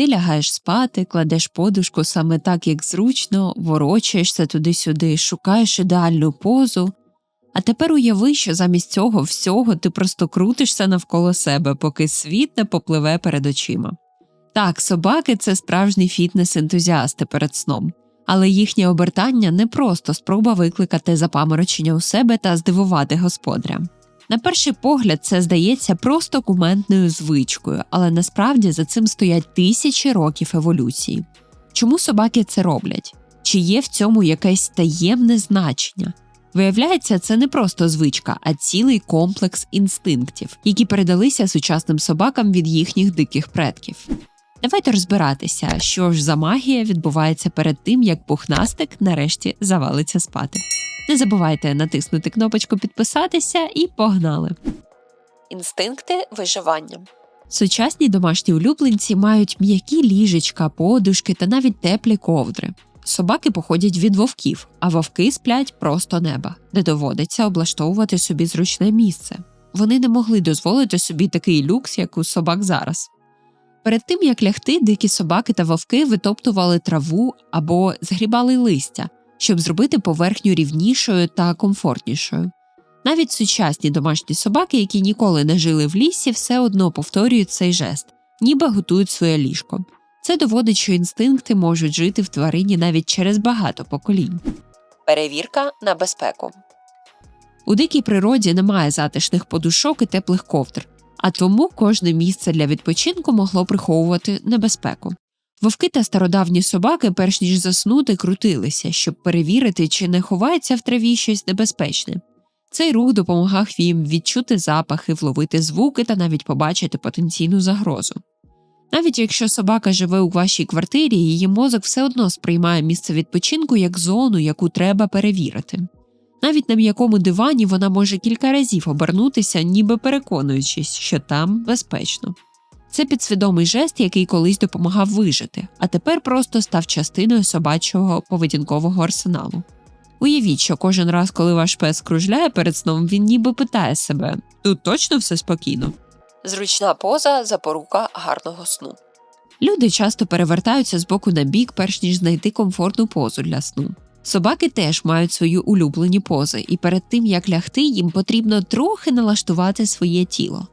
Ти лягаєш спати, кладеш подушку саме так, як зручно, ворочаєшся туди-сюди, шукаєш ідеальну позу. А тепер уяви, що замість цього всього ти просто крутишся навколо себе, поки світ не попливе перед очима. Так, собаки це справжні фітнес-ентузіасти перед сном, але їхнє обертання не просто спроба викликати запаморочення у себе та здивувати господаря. На перший погляд, це здається просто кументною звичкою, але насправді за цим стоять тисячі років еволюції. Чому собаки це роблять? Чи є в цьому якесь таємне значення? Виявляється, це не просто звичка, а цілий комплекс інстинктів, які передалися сучасним собакам від їхніх диких предків. Давайте розбиратися, що ж за магія відбувається перед тим, як пухнастик нарешті завалиться спати. Не забувайте натиснути кнопочку підписатися і погнали. Інстинкти виживання. Сучасні домашні улюбленці мають м'які ліжечка, подушки та навіть теплі ковдри. Собаки походять від вовків, а вовки сплять просто неба, де доводиться облаштовувати собі зручне місце. Вони не могли дозволити собі такий люкс, як у собак зараз. Перед тим як лягти, дикі собаки та вовки витоптували траву або згрібали листя, щоб зробити поверхню рівнішою та комфортнішою. Навіть сучасні домашні собаки, які ніколи не жили в лісі, все одно повторюють цей жест, ніби готують своє ліжко. Це доводить, що інстинкти можуть жити в тварині навіть через багато поколінь. Перевірка на безпеку у дикій природі немає затишних подушок і теплих ковдр, а тому кожне місце для відпочинку могло приховувати небезпеку. Вовки та стародавні собаки, перш ніж заснути, крутилися, щоб перевірити, чи не ховається в траві щось небезпечне. Цей рух допомагав їм відчути запахи, вловити звуки та навіть побачити потенційну загрозу. Навіть якщо собака живе у вашій квартирі, її мозок все одно сприймає місце відпочинку як зону, яку треба перевірити. Навіть на м'якому дивані вона може кілька разів обернутися, ніби переконуючись, що там безпечно. Це підсвідомий жест, який колись допомагав вижити, а тепер просто став частиною собачого поведінкового арсеналу. Уявіть, що кожен раз, коли ваш пес кружляє перед сном, він ніби питає себе тут точно все спокійно. Зручна поза запорука гарного сну. Люди часто перевертаються з боку на бік, перш ніж знайти комфортну позу для сну. Собаки теж мають свої улюблені пози, і перед тим як лягти, їм потрібно трохи налаштувати своє тіло.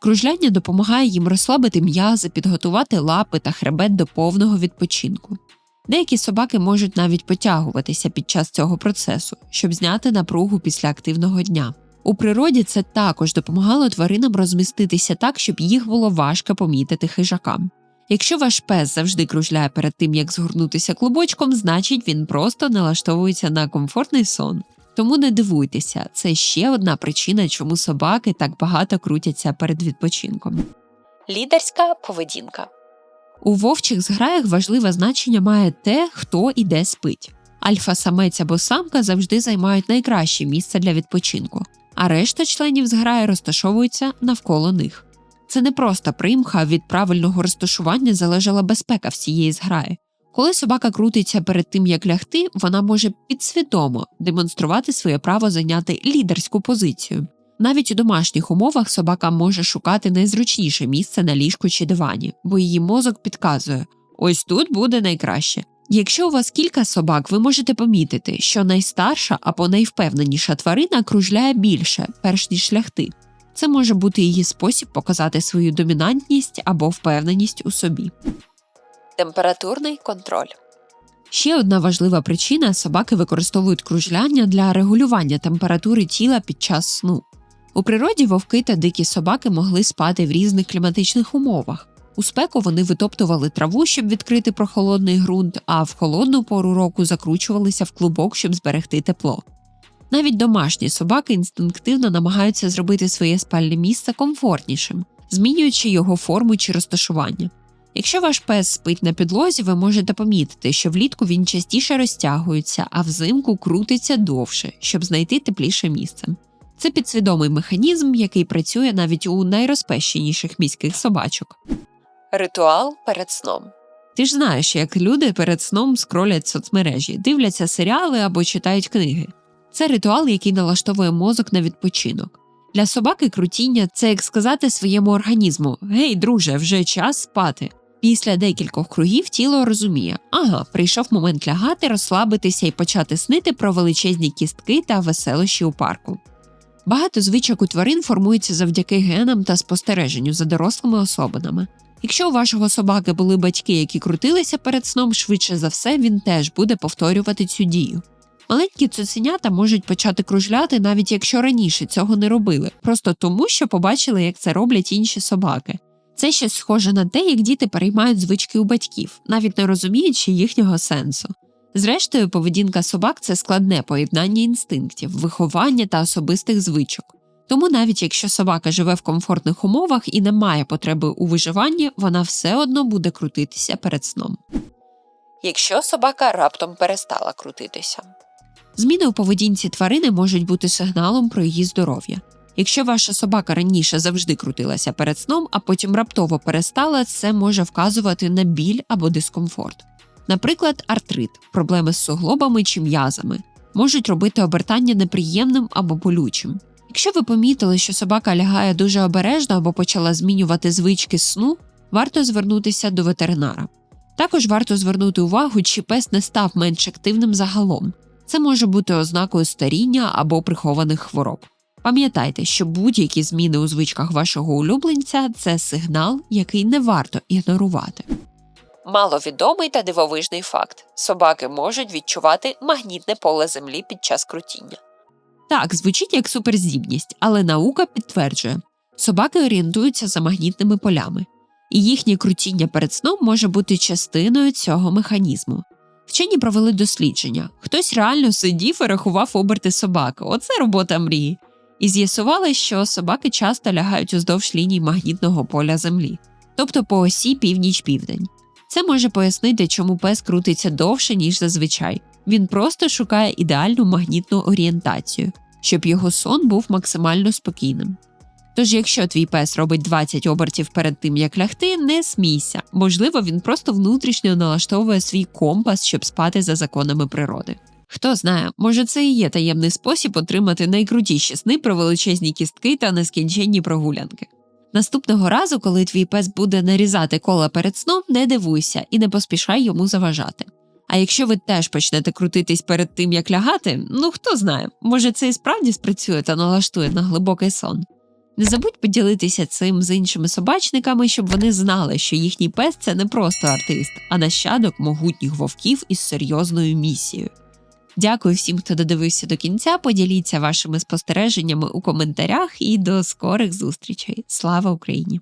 Кружляння допомагає їм розслабити м'язи, підготувати лапи та хребет до повного відпочинку. Деякі собаки можуть навіть потягуватися під час цього процесу, щоб зняти напругу після активного дня. У природі це також допомагало тваринам розміститися так, щоб їх було важко помітити хижакам. Якщо ваш пес завжди кружляє перед тим, як згорнутися клубочком, значить він просто налаштовується на комфортний сон. Тому не дивуйтеся, це ще одна причина, чому собаки так багато крутяться перед відпочинком. Лідерська поведінка у вовчих зграях важливе значення має те, хто і де спить. Альфа-самець або самка завжди займають найкраще місце для відпочинку, а решта членів зграї розташовуються навколо них. Це не просто примха, від правильного розташування залежала безпека всієї зграї. Коли собака крутиться перед тим, як лягти, вона може підсвідомо демонструвати своє право зайняти лідерську позицію. Навіть у домашніх умовах собака може шукати найзручніше місце на ліжку чи дивані, бо її мозок підказує ось тут буде найкраще. Якщо у вас кілька собак, ви можете помітити, що найстарша або найвпевненіша тварина кружляє більше, перш ніж лягти. Це може бути її спосіб показати свою домінантність або впевненість у собі. Температурний контроль. Ще одна важлива причина собаки використовують кружляння для регулювання температури тіла під час сну. У природі вовки та дикі собаки могли спати в різних кліматичних умовах. У спеку вони витоптували траву, щоб відкрити прохолодний ґрунт, а в холодну пору року закручувалися в клубок, щоб зберегти тепло. Навіть домашні собаки інстинктивно намагаються зробити своє спальне місце комфортнішим, змінюючи його форму чи розташування. Якщо ваш пес спить на підлозі, ви можете помітити, що влітку він частіше розтягується, а взимку крутиться довше, щоб знайти тепліше місце. Це підсвідомий механізм, який працює навіть у найрозпещеніших міських собачок. Ритуал перед сном. Ти ж знаєш, як люди перед сном скролять соцмережі, дивляться серіали або читають книги. Це ритуал, який налаштовує мозок на відпочинок. Для собаки крутіння це як сказати своєму організму Гей, друже, вже час спати. Після декількох кругів тіло розуміє, ага, прийшов момент лягати, розслабитися і почати снити про величезні кістки та веселощі у парку. Багато звичок у тварин формується завдяки генам та спостереженню за дорослими особинами. Якщо у вашого собаки були батьки, які крутилися перед сном, швидше за все він теж буде повторювати цю дію. Маленькі цуценята можуть почати кружляти, навіть якщо раніше цього не робили, просто тому, що побачили, як це роблять інші собаки. Це щось схоже на те, як діти переймають звички у батьків, навіть не розуміючи їхнього сенсу. Зрештою, поведінка собак це складне поєднання інстинктів, виховання та особистих звичок. Тому навіть якщо собака живе в комфортних умовах і не має потреби у виживанні, вона все одно буде крутитися перед сном. Якщо собака раптом перестала крутитися. Зміни у поведінці тварини можуть бути сигналом про її здоров'я. Якщо ваша собака раніше завжди крутилася перед сном, а потім раптово перестала, це може вказувати на біль або дискомфорт. Наприклад, артрит, проблеми з суглобами чи м'язами, можуть робити обертання неприємним або болючим. Якщо ви помітили, що собака лягає дуже обережно або почала змінювати звички сну, варто звернутися до ветеринара. Також варто звернути увагу, чи пес не став менш активним загалом. Це може бути ознакою старіння або прихованих хвороб. Пам'ятайте, що будь-які зміни у звичках вашого улюбленця це сигнал, який не варто ігнорувати. Маловідомий та дивовижний факт: собаки можуть відчувати магнітне поле землі під час крутіння. Так, звучить як суперздібність, але наука підтверджує, собаки орієнтуються за магнітними полями, і їхнє крутіння перед сном може бути частиною цього механізму. Вчені провели дослідження. Хтось реально сидів і рахував оберти собаки. Оце робота мрії. І з'ясували, що собаки часто лягають уздовж ліній магнітного поля Землі, тобто по осі північ-південь. Це може пояснити, чому пес крутиться довше, ніж зазвичай. Він просто шукає ідеальну магнітну орієнтацію, щоб його сон був максимально спокійним. Тож, якщо твій пес робить 20 обертів перед тим, як лягти, не смійся. Можливо, він просто внутрішньо налаштовує свій компас, щоб спати за законами природи. Хто знає, може це і є таємний спосіб отримати найкрутіші сни про величезні кістки та нескінченні прогулянки. Наступного разу, коли твій пес буде нарізати кола перед сном, не дивуйся і не поспішай йому заважати. А якщо ви теж почнете крутитись перед тим, як лягати, ну хто знає, може це і справді спрацює та налаштує на глибокий сон. Не забудь поділитися цим з іншими собачниками, щоб вони знали, що їхній пес це не просто артист, а нащадок могутніх вовків із серйозною місією. Дякую всім, хто додивився до кінця. Поділіться вашими спостереженнями у коментарях і до скорих зустрічей. Слава Україні!